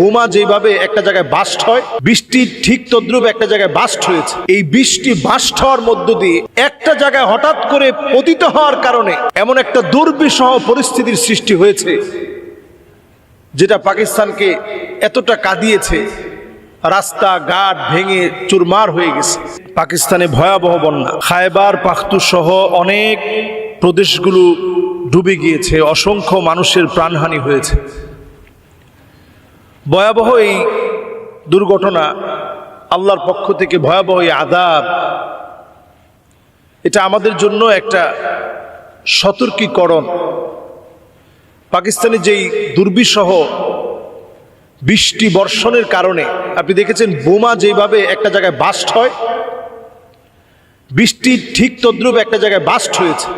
বোমা যেভাবে একটা জায়গায় বাস্ট হয়, বৃষ্টি ঠিক তদ্রুপ একটা জায়গায় বাস্ট হয়েছে। এই বৃষ্টি বাস্ট হওয়ার মধ্য দিয়ে একটা জায়গায় হঠাৎ করে পতিত হওয়ার কারণে এমন একটা দুর্বিষহ পরিস্থিতির সৃষ্টি হয়েছে, যেটা পাকিস্তানকে এতটা কাঁদিয়েছে, রাস্তা ঘাট ভেঙে চুরমার হয়ে গেছে। পাকিস্তানে ভয়াবহ বন্যা। খায়বার, পাখতু সহ অনেক প্রদেশগুলো ডুবে গিয়েছে, অসংখ্য মানুষের প্রাণহানি হয়েছে। ভয়াবহ এই দুর্ঘটনা আল্লাহর পক্ষ থেকে ভয়াবহ এই আদাব এটা আমাদের জন্য একটা সতর্কীকরণ। পাকিস্তানে যেই দুর্বিষহ বৃষ্টি বর্ষণের কারণে, আপনি দেখেছেন বোমা যেভাবে একটা জায়গায় বাস্ট হয়, বৃষ্টি ঠিক তদ্রুপ একটা জায়গায় বাস্ট হয়েছে।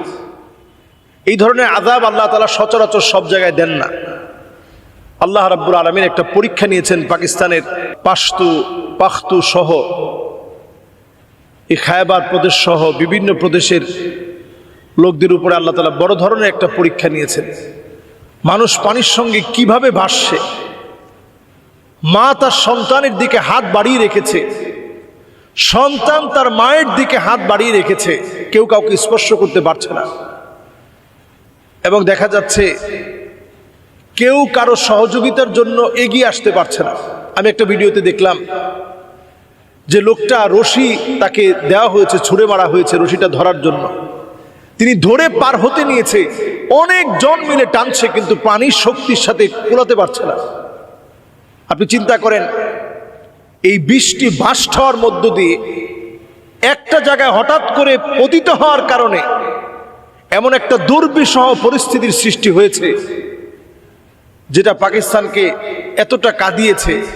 এই ধরনের আদাব আল্লাহ তালা সচরাচর সব জায়গায় দেন না। আল্লাহ রাব্বুল আলমীর একটা পরীক্ষা নিয়েছেন পাকিস্তানের পাশতু, পাখতু সহ। এই খায়বার প্রদেশ সহ বিভিন্ন প্রদেশের লোকদের উপরে আল্লাহ তালা বড় ধরনের একটা পরীক্ষা নিয়েছেন। মানুষ পানির সঙ্গে কীভাবে ভাসছে? মা তার সন্তানের দিকে হাত বাড়িয়ে রেখেছে। সন্তান তার মায়ের দিকে হাত বাড়িয়ে রেখেছে। কেউ কাউকে স্পর্শ করতে পারছে না। এবং দেখা যাচ্ছে কেউ কারও সহযোগিতার জন্য এগিয়ে আসতে পারছে না। আমি একটা ভিডিওতে দেখলাম যে লোকটা রশি তাকে দেওয়া হয়েছে, ছুঁড়ে মারা হয়েছে রশিটা ধরার জন্য। তিনি ধরে পার হতে নিয়েছে। অনেক জন মিলে টানছে, কিন্তু পানির শক্তির সাথে কোলাতে পারছে না। আপনি চিন্তা করেন, এই বৃষ্টি বাস্ট হওয়ার মধ্য দিয়ে একটা জায়গায় হঠাৎ করে পতিত হওয়ার কারণে এমন একটা দুর্বিষহ পরিস্থিতির সৃষ্টি হয়েছে। যেটা পাকিস্তানকে এতটা কাঁদিয়েছে,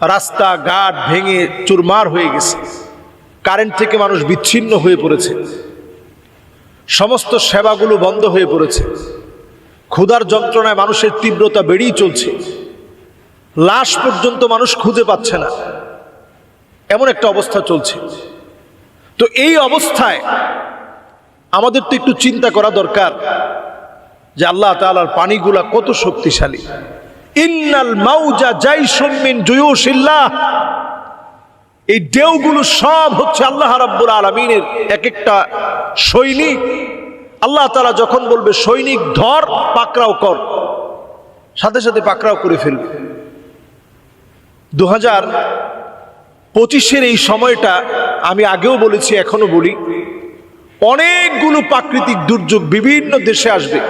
রাস্তা, ঘাট ভেঙে চুরমার হয়ে গেছে। কারেন্ট থেকে মানুষ বিচ্ছিন্ন হয়ে পড়েছে। সমস্ত সেবাগুলো বন্ধ হয়ে পড়েছে। ক্ষুধার যন্ত্রণায় মানুষের তীব্রতা বেড়েই চলছে। লাশ পর্যন্ত মানুষ খুঁজে পাচ্ছে না। এমন একটা অবস্থা চলছে। তো এই অবস্থায় আমাদের তো একটু চিন্তা করা দরকার। যে আল্লাহ তালার পানিগুলা কত শক্তিশালী। ইন্নাল মাউজা যাই সম্মিন জয়ুশিল্লাহ। এই ঢেউগুলো সব হচ্ছে আল্লাহ রাব্বুল আলমিনের এক একটা সৈনিক। আল্লাহ তালা যখন বলবে, সৈনিক, ধর, পাকড়াও কর। সাথে সাথে পাকড়াও করে ফেলবে। দু হাজার পঁচিশের এই সময়টা আমি আগেও বলেছি, এখনও বলি, অনেকগুলো প্রাকৃতিক দুর্যোগ বিভিন্ন দেশে আসবে।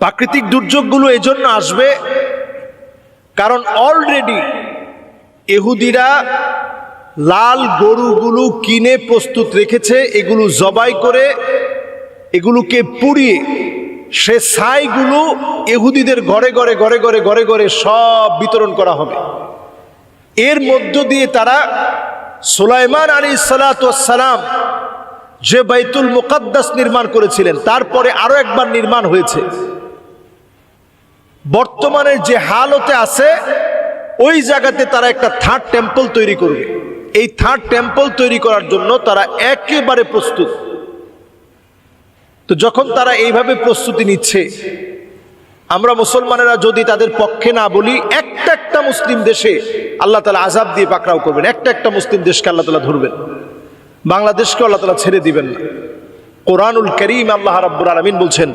প্রাকৃতিক দুর্যোগগুলো এজন্য আসবে কারণ অলরেডি এহুদিরা লাল গরুগুলো কিনে প্রস্তুত রেখেছে, এগুলো জবাই করে এগুলোকে পুড়িয়ে সে ছাইগুলো এহুদিদের ঘরে ঘরে ঘরে ঘরে ঘরে ঘরে সব বিতরণ করা হবে। এর মধ্য দিয়ে তারা সুলাইমান আলী সালাম যে বাইতুল মুকাদ্দাস নির্মাণ করেছিলেন, তারপরে আরও একবার নির্মাণ হয়েছে। বর্তমানের যে হালতে আছে, ওই জায়গাতে তারা একটা থার্ড টেম্পল তৈরি করবে। এই থার্ড টেম্পল তৈরি করার জন্য তারা একেবারে প্রস্তুত। তো যখন তারা এইভাবে প্রস্তুতি নিচ্ছে, আমরা মুসলমানেরা যদি তাদের পক্ষে না বলি, একটা একটা মুসলিম দেশে আল্লাহ তালা আজাব দিয়ে পাকড়াও করবেন। একটা একটা মুসলিম দেশকে আল্লাহ তালা ধরবেন। বাংলাদেশকে আল্লাহ তালা ছেড়ে দিবেন না। কোরআনুল করিম আল্লাহ রাব্বুল আলমিন বলছেন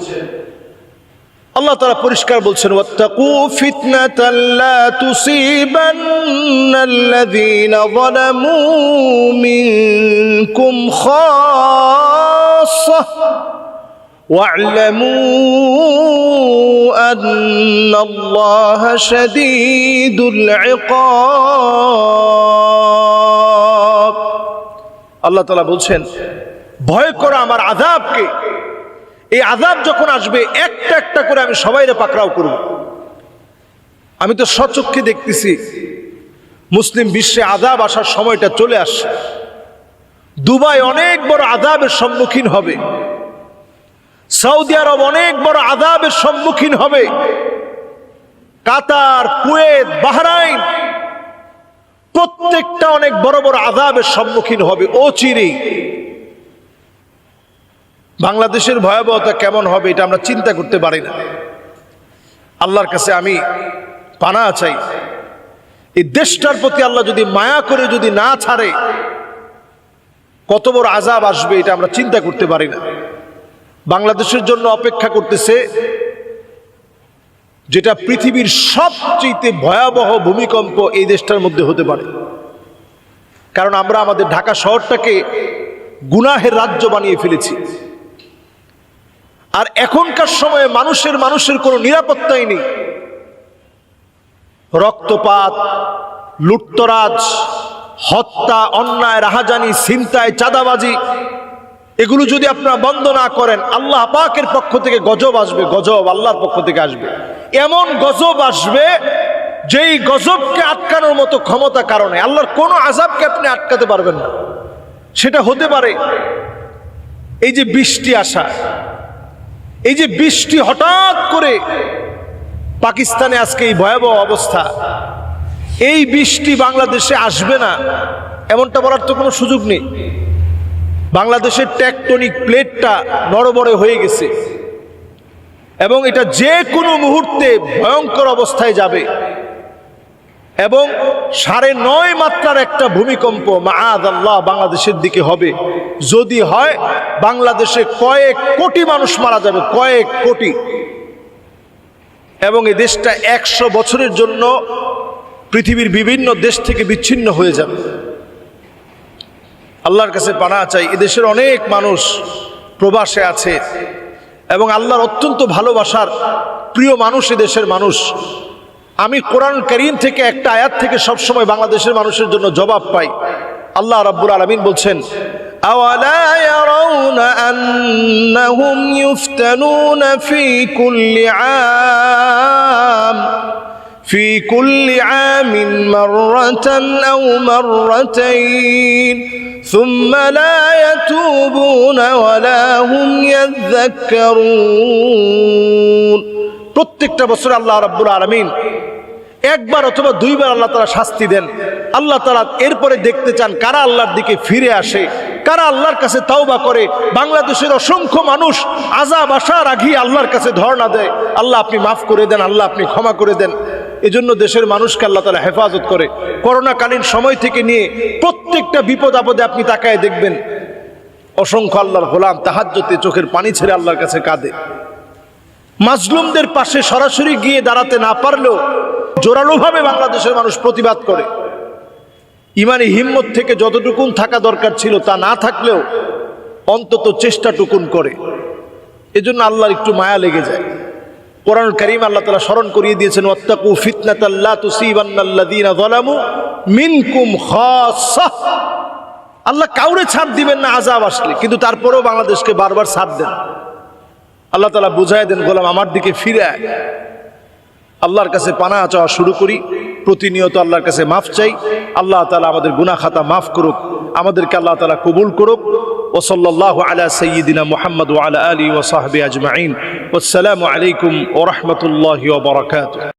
আল্লাহ তারা পরিষ্কার বলছেন ওয়াত্তাকু ফিতনাতাল লা তুসিবান্নাল্লাযীনা যালামু মিনকুম খাসসাহ واعلموا أن الله شديد العقاب আল্লাহ তালা বলছেন ভয় করো আমার আজাবকে এই আজাব যখন আসবে, একটা একটা করে আমি সবাইরে পাকড়াও করব। আমি তো সচক্ষে দেখতেছি, মুসলিম বিশ্বে আজাব আসার সময়টা চলে আসছে। দুবাই অনেক বড় আজাবের সম্মুখীন হবে। সৌদি আরব অনেক বড় আজাবের সম্মুখীন হবে। কাতার, কুয়েত, বাহরাইন, প্রত্যেকটা অনেক বড় বড় আজাবের সম্মুখীন হবে। ও চিরেই বাংলাদেশের ভয়াবহতা কেমন হবে এটা আমরা চিন্তা করতে পারি না। আল্লাহর কাছে আমি পানা চাই। এই দেশটার প্রতি আল্লাহ যদি মায়া করে যদি না ছাড়ে, কত বড় আজাব আসবে এটা আমরা চিন্তা করতে পারি না। বাংলাদেশের জন্য অপেক্ষা করতেছে যেটা পৃথিবীর সবচেয়ে ভয়াবহ ভূমিকম্প এই দেশটার মধ্যে হতে পারে। কারণ আমরা আমাদের ঢাকা শহরটাকে গুনাহের রাজ্য বানিয়ে ফেলেছি। আর এখনকার সময়ে মানুষের মানুষের কোনো নিরাপত্তাই নেই। রক্তপাত, লুটতরাজ, হত্যা, অন্যায়, রাহাজানি, ছিনতাই, চাঁদাবাজি, এগুলো যদি আপনারা বন্ধ না করেন, আল্লাহ পাকের পক্ষ থেকে গজব আসবে, গজব আল্লাহর পক্ষ থেকে আসবে। এমন গজব আসবে, যেই গজবকে আটকানোর মতো ক্ষমতা কারণে আল্লাহর কোনো আজাবকে আপনি আটকাতে পারবেন না। সেটা হতে পারে। এই যে বৃষ্টি আসা এই যে বৃষ্টি হঠাৎ করে পাকিস্তানে আজকে এই ভয়াবহ অবস্থা, এই বৃষ্টি বাংলাদেশে আসবে না, এমনটা বলার তো কোনো সুযোগ নেই। বাংলাদেশের ট্যাকটনিক প্লেটটা নড়বড়ে হয়ে গেছে এবং এটা যে কোনো মুহূর্তে ভয়ঙ্কর অবস্থায় যাবে। এবং সাড়ে নয় মাত্রার একটা ভূমিকম্প মাআদ আল্লাহ বাংলাদেশের দিকে হবে। যদি হয়, বাংলাদেশে কয়েক কোটি মানুষ মারা যাবে, কয়েক কোটি। এবং এই দেশটা একশো বছরের জন্য পৃথিবীর বিভিন্ন দেশ থেকে বিচ্ছিন্ন হয়ে যাবে। আল্লাহর কাছে পানা চাই, এদেশের অনেক মানুষ প্রবাসে আছে এবং আল্লাহর অত্যন্ত ভালোবাসার প্রিয় মানুষ এদেশের মানুষ। আমি কোরআন করিম থেকে একটা আয়াত থেকে সবসময় বাংলাদেশের মানুষের জন্য জবাব পাই আল্লাহ রাব্বুল আলমিন বলছেন أولا يرون أنهم يفتنون في كل عام في كل عام مرة أو مرتين ثم لا يتوبون ولا هم يذكرون প্রত্যেকটা বছর আল্লাহ রাব্বুল আলামিন একবার অথবা দুইবার আল্লাহ তারা শাস্তি দেন। আল্লাহ তারা এরপরে দেখতে চান কারা আল্লাহর দিকে ফিরে আসে, কারা আল্লাহর কাছে তাওবা করে। বাংলাদেশের অসংখ্য মানুষ আজাব আসার আগেই আল্লাহর কাছে ধর্ণা দেয়। আল্লাহ আপনি মাফ করে দেন, আল্লাহ আপনি ক্ষমা করে দেন। এজন্য দেশের মানুষকে আল্লাহ তালা হেফাজত করে। করোনাকালীন সময় থেকে নিয়ে প্রত্যেকটা বিপদ আপদে আপনি তাকায় দেখবেন, অসংখ্য আল্লাহর গোলাম তাহাজ্যতে চোখের পানি ছেড়ে আল্লাহর কাছে কাঁদে। মাজলুমদের পাশে সরাসরি গিয়ে দাঁড়াতে না পারলেও জোরালোভাবে বাংলাদেশের মানুষ প্রতিবাদ করে। ইমানি হিম্মত থেকে যতটুকুন থাকা দরকার ছিল তা না থাকলেও অন্তত চেষ্টাটুকুন করে। এজন্য আল্লাহর একটু মায়া লেগে যায়। কোরআন করিম আল্লাহ তালা স্মরণ করিয়ে দিয়েছেন, ওয়াত্তাকু ফিতনাতাল্লা তুসিবান্নাল্লাযীনা যালামু মিনকুম আল্লাহ কাউরে ছাড় দিবেন না আজাব আসলে, কিন্তু তারপরেও বাংলাদেশকে বারবার ছাড় দেন। আল্লাহ তালা বুঝাই দেন, গোলাম, আমার দিকে ফিরে আল্লাহর কাছে পানা চাওয়া শুরু করি। প্রতিনিয়ত আল্লাহর কাছে মাফ চাই। আল্লাহ তালা আমাদের গুনা খাতা মাফ করুক। আমাদেরকে আল্লাহ তালা কবুল করুক। ওসল্লাহ আলা সঈদিনা মোহাম্মদ আলা আলী ওসাহাবি আজমাইন। আসসালামু আলাইকুম ওরহমতুল্লাহ বরকাত